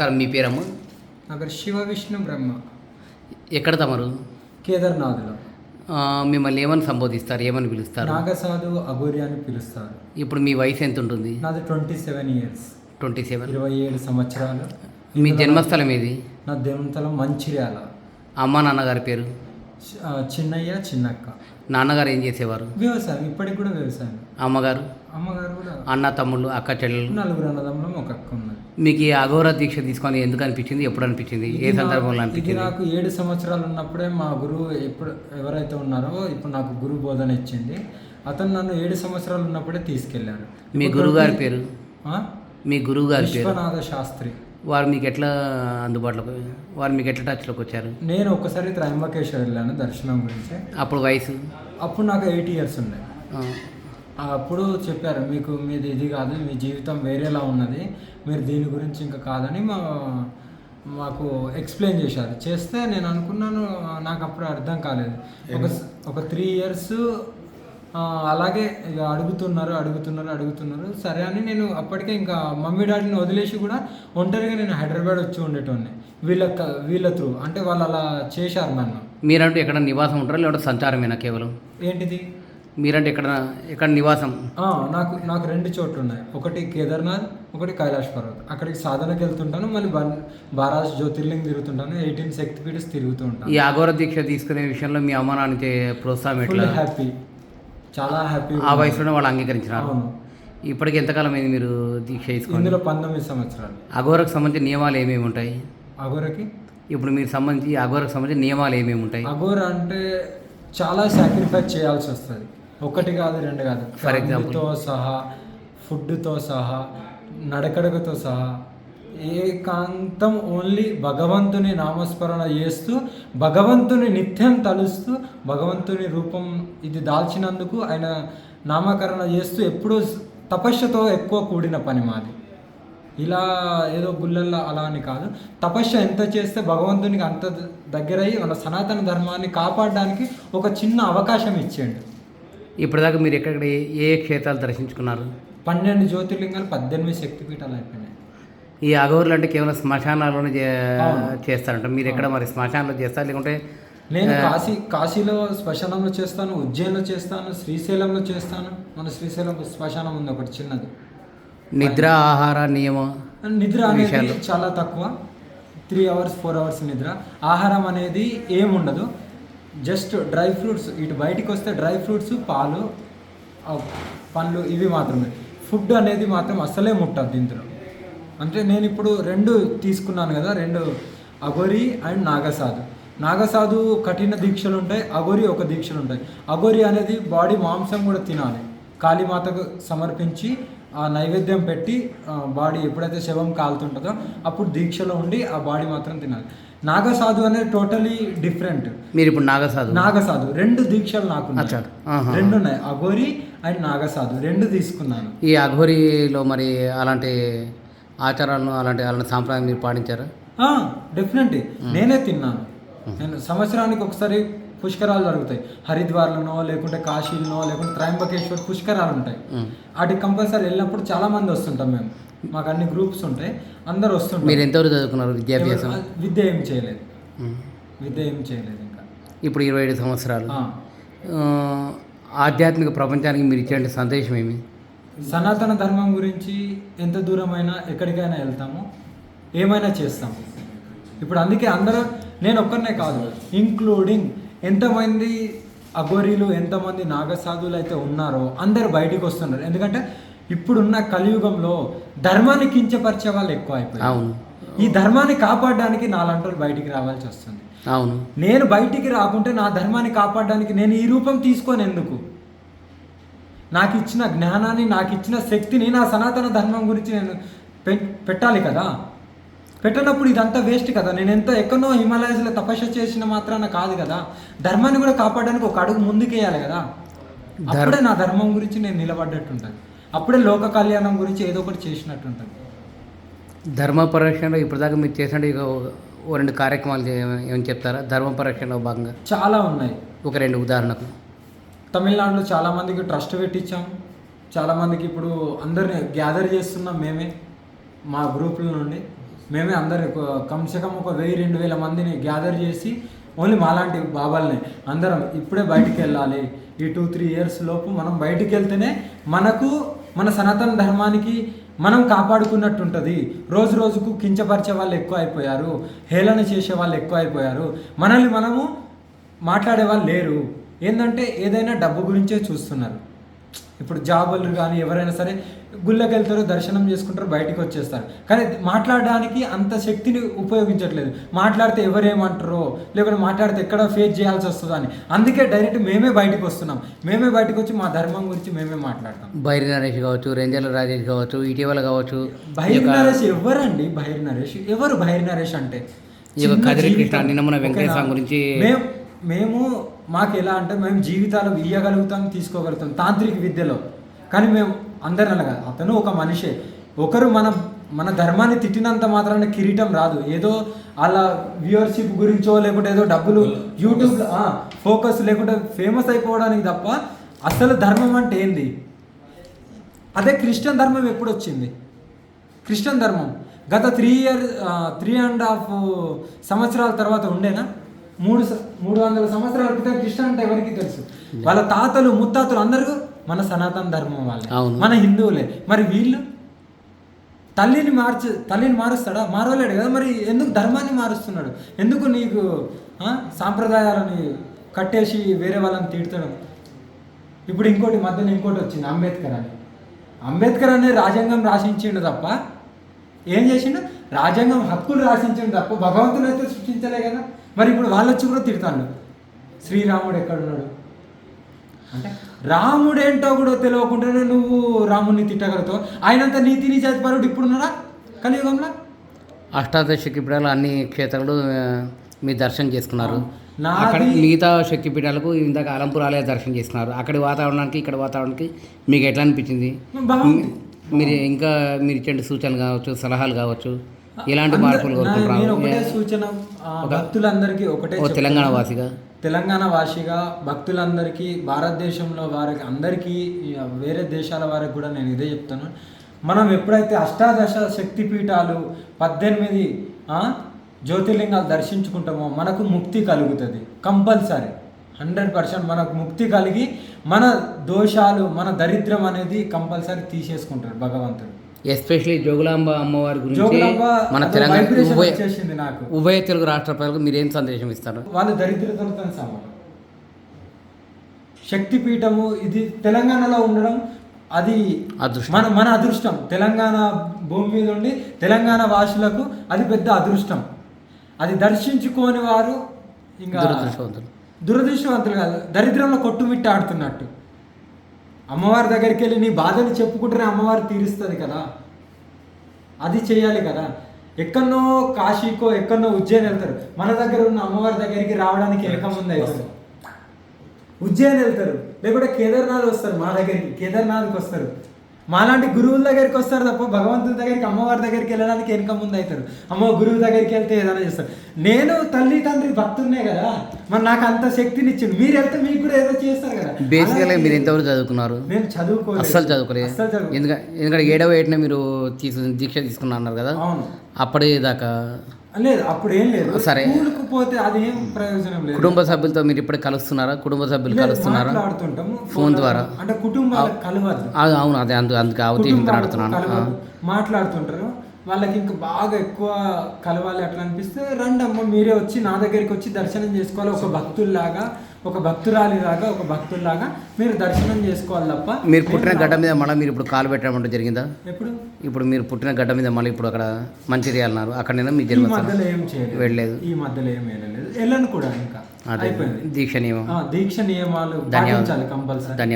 మీ పేరమ్మ? నా పేరు శివ విష్ణు బ్రహ్మ. ఎక్కడ తమరు? కేదార్నాథ్లో. మిమ్మల్ని ఏమని సంబోధిస్తారు? ఏమని పిలుస్తారు? నాగసాధు అఘోరి అని పిలుస్తారు. ఇప్పుడు మీ వయసు ఎంత ఉంటుంది నాది twenty seven years. Twenty seven. ఇరవై ఏడు సంవత్సరాలు. మీ జన్మస్థలం ఏది? నా దేవంతలం మంచిర్యాల. అమ్మ నాన్నగారి పేరు? చిన్నయ్య చిన్నక్క. నాన్నగారు ఏం చేసేవారు? వ్యవసాయం ఇప్పటికి కూడా వ్యవసాయం. అమ్మగారు? అన్న తమ్ముళ్ళు అక్క చెల్లెలు నలుగురు అన్నదమ్ములం ఒక అక్క ఉన్నది. మీకు ఈ అఘోర దీక్ష తీసుకొని ఎందుకు అనిపించింది ఎప్పుడు అనిపించింది ఏ సందర్భంలో అనిపించింది? నాకు ఏడు సంవత్సరాలు ఉన్నప్పుడే మా గురువు ఎప్పుడు ఎవరైతే ఉన్నారో ఇప్పుడు నాకు గురు బోధన ఇచ్చింది. అతను నన్ను ఏడు సంవత్సరాలు ఉన్నప్పుడే తీసుకెళ్ళారు మీ గురువుగారి పేరు? ఆ? మీ గురువు గారి పేరు? విశ్వనాథ శాస్త్రి. వారు మీకు ఎట్లా అందుబాటులోకి వారు మీకు ఎట్లా టచ్లోకి వచ్చారు? నేను ఒకసారి త్రయంబకేశ్వర్ వెళ్ళాను దర్శనం గురించి. అప్పుడు వయసు? అప్పుడు నాకు ఎయిట్ ఇయర్స్ ఆ, అప్పుడు చెప్పారు మీకు మీది ఇది కాదు మీ జీవితం వేరేలా ఉన్నది మీరు దీని గురించి ఇంకా కాదని మా మాకు ఎక్స్ప్లెయిన్ చేశారు. చేస్తే నేను అనుకున్నాను నాకు అప్పుడు అర్థం కాలేదు. ఒక ఒక త్రీ ఇయర్స్ అలాగే ఇక అడుగుతున్నారు అడుగుతున్నారు అడుగుతున్నారు. సరే అని నేను అప్పటికే ఇంకా మమ్మీ డాడీని వదిలేసి కూడా ఒంటరిగా నేను హైదరాబాద్ వచ్చి ఉండేటోడిని. వీళ్ళ వీళ్ళ త్రూ అంటే వాళ్ళు అలా చేశారు నన్ను. మీరంటూ ఎక్కడ నివాసం ఉంటారా లేదంటే సంచారమేనా కేవలం? ఏంటిది? మీరంటే ఎక్కడ ఎక్కడ నివాసం? నాకు నాకు రెండు చోట్లు ఉన్నాయి ఒకటి కేదార్నాథ్ ఒకటి కైలాష్ పర్వత్. అక్కడికి సాధనకి వెళ్తుంటాను మళ్ళీ బారాస్ జ్యోతిర్లింగ్ తిరుగుతుంటాను ఎయిటీన్ శక్తి పీఠస్ తిరుగుతూ ఉంటాను. ఈ అఘోర దీక్ష తీసుకునే విషయంలో మీ అమ్మ నాన్న చే ప్రోత్సాహం ఎట్లా? హ్యాపీ చాలా హ్యాపీ ఆ వయసులోనే వాళ్ళు అంగీకరించినారు. ఇప్పటికి ఎంతకాలం అయింది మీరు దీక్ష తీసుకొని ఇందులో పంతొమ్మిది సంవత్సరాలు. అఘోరకు సంబంధించిన నియమాలు ఏమేమి ఉంటాయి? అఘోరకి ఇప్పుడు మీరు సంబంధించి అఘోరకు సంబంధించిన నియమాలు ఏమేమి ఉంటాయి? అఘోర అంటే చాలా సాక్రిఫైస్ చేయాల్సి వస్తుంది. ఒకటి కాదు రెండు కాదు. Example? ఫ్యామిలీతో సహా ఫుడ్తో సహా నడకడకతో సహా ఏకాంతం ఓన్లీ భగవంతుని నామస్మరణ చేస్తూ భగవంతుని నిత్యం తలుస్తూ భగవంతుని రూపం ఇది దాల్చినందుకు ఆయన నామకరణ చేస్తూ ఎప్పుడూ తపస్సుతో ఎక్కువ కూడిన పని మాది. ఇలా ఏదో గుళ్ళల్లో అలా అని కాదు. తపస్సు ఎంత చేస్తే భగవంతునికి అంత దగ్గరయ్యి మన సనాతన ధర్మాన్ని కాపాడడానికి ఒక చిన్న అవకాశం ఇచ్చేయండి. ఇప్పటిదాకా మీరు ఎక్కడ ఏ క్షేత్రాలు దర్శించుకున్నారు? పన్నెండు జ్యోతిర్లింగాలు పద్దెనిమిది శక్తిపీఠాలు అయిపోయినాయి. ఈ అఘోరులు అంటే కేవలం శ్మశానాల్లోనే. చేస్తారంట. మీరు ఎక్కడ మరి శ్మశానంలో చేస్తారు? లేకుంటే నేను కాశీ కాశీలో శ్మశానంలో చేస్తాను ఉజ్జయిన్లో చేస్తాను శ్రీశైలంలో చేస్తాను. మన శ్రీశైలం శ్మశానం ఉంది ఒకటి చిన్నది. నిద్ర ఆహార నియమం నిద్ర అనేది. చాలా తక్కువ. త్రీ అవర్స్ ఫోర్ అవర్స్ నిద్ర. ఆహారం అనేది ఏముండదు. జస్ట్ డ్రై ఫ్రూట్స్ ఇటు బయటికి వస్తే డ్రై ఫ్రూట్స్ పాలు పండ్లు ఇవి మాత్రమే. ఫుడ్ అనేది మాత్రం అస్సలే ముట్టదు దీంట్లో అంటే నేను ఇప్పుడు రెండు తీసుకున్నాను కదా రెండు అగోరి అండ్ నాగసాధు నాగసాధు కఠిన దీక్షలు ఉంటాయి అగోరి ఒక దీక్షలు ఉంటాయి. అగోరి అనేది బాడీ మాంసం కూడా తినాలి. కాళీమాతకు సమర్పించి ఆ నైవేద్యం పెట్టి బాడీ ఎప్పుడైతే శవం కాలుతుంటుందో అప్పుడు దీక్షలో ఉండి ఆ బాడీ మాత్రం తినాలి. నాగసాధు అనేది టోటలీ డిఫరెంట్. మీరు ఇప్పుడు నాగసాధు. నాగసాధు. రెండు దీక్షలు నాకు. రెండు ఉన్నాయి అగోరి అండ్ నాగసాధు. రెండు తీసుకున్నాను. ఈ అఘోరిలో మరి అలాంటి ఆచారాలను అలాంటి అలాంటి సాంప్రదాయం మీరు పాటించారా? డెఫినెట్లీ నేనే తిన్నాను. నేను సంవత్సరానికి ఒకసారి పుష్కరాలు జరుగుతాయి. హరిద్వార్లోనో లేకుంటే కాశీలోనో లేకుంటే త్రయంబకేశ్వర్ పుష్కరాలు ఉంటాయి. వాటికి కంపల్సరీ వెళ్ళినప్పుడు చాలా మంది వస్తుంటాం మేము. మాకు అన్ని గ్రూప్స్ ఉంటాయి. అందరు వస్తుంటారు. మీరు ఎంతవరకు చదువుకున్నారు విద్యాభ్యాసం? విద్య ఏం చేయలేదు. విద్య ఏం చేయలేదు ఇంకా. ఇప్పుడు ఇరవై ఏడు సంవత్సరాలు. ఆధ్యాత్మిక ప్రపంచానికి మీరు ఇచ్చే సందేశం ఏమి? సనాతన ధర్మం గురించి ఎంత దూరమైనా ఎక్కడికైనా వెళ్తాము. ఏమైనా చేస్తాము. ఇప్పుడు అందుకే అందరూ నేను ఒక్కరినే కాదు. ఇంక్లూడింగ్ ఎంతమంది అఘోరీలు ఎంతమంది నాగసాధువులు అయితే ఉన్నారో అందరు బయటికి వస్తున్నారు. ఎందుకంటే ఇప్పుడున్న కలియుగంలో ధర్మాన్ని కించపరిచే వాళ్ళు ఎక్కువ అయిపోయారు. అవును. ఈ ధర్మాన్ని కాపాడడానికి నాలాంటి బయటికి రావాల్సి వస్తుంది. అవును. నేను బయటికి రాకుంటే నా ధర్మాన్ని కాపాడడానికి నేను ఈ రూపం తీసుకొని ఎందుకు? నాకు ఇచ్చిన జ్ఞానాన్ని నాకు ఇచ్చిన శక్తిని నా సనాతన ధర్మం గురించి నేను పె- పెట్టాలి కదా? పెట్టనప్పుడు ఇదంతా వేస్ట్ కదా. నేను ఎంత ఎక్కడో హిమాలయాస్లో తపస్సు చేసిన మాత్రాన కాదు కదా. ధర్మాన్ని కూడా కాపాడడానికి ఒక అడుగు ముందుకేయాలి కదా. అప్పుడే నా ధర్మం గురించి నేను నిలబడ్డట్టు ఉంటుంది అప్పుడే లోక కళ్యాణం గురించి ఏదో ఒకటి చేసినట్టు ఉంటుంది ధర్మ పరిరక్షణలో ఇప్పటిదాకా మీరు చేసిన ఇక ఓ- ఓ రెండు కార్యక్రమాలు ఏమని చెప్తారా? ధర్మ పరిరక్షణలో భాగంగా? చాలా ఉన్నాయి. ఒక రెండు ఉదాహరణకు. తమిళనాడులో చాలా మందికి ట్రస్ట్ పెట్టించాం. చాలా మందికి ఇప్పుడు అందరిని గ్యాదర్ చేస్తున్నాం మేమే మా గ్రూపుల నుండి. మేమే అందరు కమ్సే కమ్ ఒక వెయ్యి రెండు వేల మందిని గ్యాదర్ చేసి ఓన్లీ మాలాంటి బాబాల్ని అందరం ఇప్పుడే బయటికి వెళ్ళాలి. ఈ టూ త్రీ ఇయర్స్ లోపు మనం బయటికి వెళ్తేనే మనకు మన సనాతన ధర్మానికి మనం కాపాడుకున్నట్టు ఉంటుంది రోజు రోజుకు కించపరిచే వాళ్ళు ఎక్కువ అయిపోయారు. హేళన చేసే వాళ్ళు ఎక్కువ అయిపోయారు. మనల్ని మనము మాట్లాడే వాళ్ళు లేరు. ఏంటంటే ఏదైనా డబ్బు గురించే చూస్తున్నారు. ఇప్పుడు జాబులు కానీ ఎవరైనా సరే గుళ్ళకి వెళ్తారు దర్శనం చేసుకుంటారు బయటికి వచ్చేస్తారు. కానీ మాట్లాడడానికి అంత శక్తిని ఉపయోగించట్లేదు. మాట్లాడితే ఎవరేమంటారో లేకుంటే మాట్లాడితే ఎక్కడ ఫేస్ చేయాల్సి వస్తుందో అని. అందుకే డైరెక్ట్ మేమే బయటకు వస్తున్నాం. మేమే బయటకు వచ్చి మా ధర్మం గురించి మేమే మాట్లాడతాం. బైరి నరేష్ కావచ్చు రేంజర్ల రాజేష్ కావచ్చు ఇటీవల కావచ్చు బైర్ నరేష్ ఎవరండి? బైర్ నరేష్ ఎవరు బైర్ నరేష్ అంటే. నిన్న వెంకటేశ్వర గురించి- మేము మేము మాకు ఎలా అంటే మేము జీవితాలు ఇయ్యగలుగుతాం తీసుకోగలుగుతాం తాంత్రిక విద్యలో. కానీ మేము అందరం అలాగా అతను ఒక మనిషే. ఒకరు మన మన ధర్మాన్ని తిట్టినంత మాత్రాన కిరీటం రాదు. ఏదో అలా వ్యూవర్షిప్ గురించో లేకుంటే ఏదో డబ్బులు యూట్యూబ్ ఫోకస్ లేకుంటే ఫేమస్ అయిపోవడానికి తప్ప అసలు ధర్మం అంటే ఏంది? అదే క్రిస్టియన్ ధర్మం ఎప్పుడు వచ్చింది క్రిస్టియన్ ధర్మం. గత three year three and half సంవత్సరాల తర్వాత ఉండేనా? మూడు మూడు వందల సంవత్సరాల క్రితం క్రిస్టియన్ అంటే ఎవరికి తెలుసు? వాళ్ళ తాతలు ముత్తాతలు అందరూ మన సనాతన ధర్మం వాళ్ళే. మన హిందువులే. మరి వీళ్ళు తల్లిని మార్చు తల్లిని మారుస్తాడా? మారలేడు కదా మరి. ఎందుకు ధర్మాన్ని మారుస్తున్నాడు? ఎందుకు నీకు సాంప్రదాయాలని కట్టేసి వేరే వాళ్ళని తీర్చడం ఇప్పుడు ఇంకోటి మధ్యన ఇంకోటి వచ్చింది అంబేద్కర్ అని. అంబేద్కర్ అనే రాజ్యాంగం రాసించిండు తప్ప ఏం చేసిండు? రాజ్యాంగం హక్కులు రాసించిండు తప్ప భగవంతుడు అయితే సృష్టించలే కదా. మరి ఇప్పుడు వాళ్ళు వచ్చి కూడా తిడతాడు. శ్రీరాముడు ఎక్కడున్నాడు? అంటే రాముడేంటో కూడా తెలియకుండానే నువ్వు రాముడిని తిట్టగలుగుతావు. ఆయనంత నీతి నిజాతిపరుడు ఇప్పుడున్నాడా కలియుగంలో? అష్టాదశ శక్తిపీఠాలు అన్ని క్షేత్రాలు మీరు దర్శనం చేసుకున్నారు. అక్కడ మిగతా శక్తిపీఠాలకు ఇందాక అలంపూర్ ఆలయ దర్శనం చేసుకున్నారు అక్కడి వాతావరణానికి ఇక్కడ వాతావరణానికి మీకు ఎట్లా అనిపించింది? మీరు ఇంకా మీరు ఇచ్చే సూచనలు కావచ్చు సలహాలు కావచ్చు? ఎలాంటి మార్పులు నేను ఒకటే సూచన భక్తులందరికీ ఒకటే. తెలంగాణ వాసిగా? తెలంగాణ వాసిగా భక్తులందరికీ భారతదేశంలో వారికి అందరికీ వేరే దేశాల వారికి కూడా నేను ఇదే చెప్తాను. మనం ఎప్పుడైతే అష్టాదశ శక్తి పీఠాలు పద్దెనిమిది ఆ, జ్యోతిర్లింగాలు దర్శించుకుంటామో మనకు ముక్తి కలుగుతుంది కంపల్సరీ. హండ్రెడ్ పర్సెంట్ మనకు ముక్తి కలిగి మన దోషాలు మన దరిద్రం అనేది కంపల్సరీ తీసేసుకుంటాడు భగవంతుడు. ఎస్పెషలీ జోగులాంబ అమ్మవారి గురించి మన తెలంగాణ ఉభయ ఉభయ తెలుగు రాష్ట్ర ప్రజలకు మీరేం సందేశం ఇస్తారు? వాళ్ళు దరిద్రతలతో సమానం శక్తిపీఠము ఇది తెలంగాణలో ఉండడం అది అదృష్టం. మన మన అదృష్టం. తెలంగాణ భూమి మీద ఉండి తెలంగాణ వాసులకు అది పెద్ద అదృష్టం. అది దర్శించుకోని వారు ఇంకా దురదృష్టవంతులు. దురదృష్టవంతులు కాదు దరిద్రంలో కొట్టుమిట్టి ఆడుతున్నట్టు అమ్మవారి దగ్గరికి వెళ్ళి నీ బాధలు చెప్పుకుంటేనే అమ్మవారు తీరుస్తుంది కదా. అది చేయాలి కదా. ఎక్కడనో కాశీకో ఎక్కడనో ఉజ్జయిని వెళ్తారు. మన దగ్గర ఉన్న అమ్మవారి దగ్గరికి రావడానికి వెనక ముందు అవుతారు ఉజ్జయిని వెళ్తారు. లేకుంటే కేదార్నాథ్ వస్తారు మా దగ్గరికి. కేదార్నాథ్కి వస్తారు. మాలాంటి గురువుల దగ్గరికి వస్తారు తప్ప భగవంతుని దగ్గరికి అమ్మవారి దగ్గరికి వెళ్ళడానికి వెనక ముందు అవుతారు? అమ్మ గురువు దగ్గరికి వెళ్తే ఏదైనా చేస్తారు. నేను తల్లి తండ్రి భక్తున్నే కదా? మరి నాకు అంత శక్తిని ఇచ్చిండు మీరు వెళ్తే మీకు కూడా ఏదో చేస్తారు కదా. బేసికల్గా మీరు ఎంతవరకు చదువుకున్నారు? నేను చదువుకోలేదు. అస్సలు చదువుకోలేదు. ఎందుకంటే ఎందుకంటే ఏడవ ఏటనే మీరు తీసు దీక్ష తీసుకున్నా అన్నారు కదా? అవును. అప్పటి దాకా లేదు అప్పుడు ఏం లేదు. సరే. స్కూల్కి పోతే అది ఏం ప్రయోజనం లేదు. కుటుంబ సభ్యులతో మీరు ఇప్పుడు కలుస్తున్నారా? కుటుంబ సభ్యులు కలుస్తున్నారా? మాట్లాడుతుంటాము. ఫోన్ ద్వారా. అంటే కుటుంబాలు కలవద్దు. ఆ, అవును అదే అందు అందుకు ఆ ఉద్దేశంతో కుటుంబాలతో అడుగుతున్నాను ఆ. కలవద్దు. మాట్లాడుతుంటారు. వాళ్ళకి ఇంకా బాగా ఎక్కువ కలవాలి అట్లా అనిపిస్తే రండి అమ్మ మీరే వచ్చి నా దగ్గరికి వచ్చి దర్శనం చేసుకోవాలి. ఒక భక్తుల్లాగా ఒక భక్తురాలిలాగా ఒక భక్తుల్లాగా మీరు దర్శనం చేసుకోవాలి తప్ప మీరు పుట్టిన గడ్డ మీద మళ్ళీ మీరు ఇప్పుడు కాలు పెట్టడం అంటే జరిగిందా? ఎప్పుడు? ఇప్పుడు మీరు పుట్టిన గడ్డ మీద మళ్ళీ ఇప్పుడు అక్కడ మంచిర్యాల అన్నారు. అక్కడైనా మీ జన్మస్థానం మధ్యలో ఏం చేయలేదు. వెళ్ళలేదు. ఈ మధ్యలో ఏం వెళ్ళలేదు. వెళ్ళను కూడా ఇంకా. దీక్ష నియమం. దీక్ష నియమాలు ధన్యవాదాలు. కంపల్సరీ. ధన్యవాదాలు.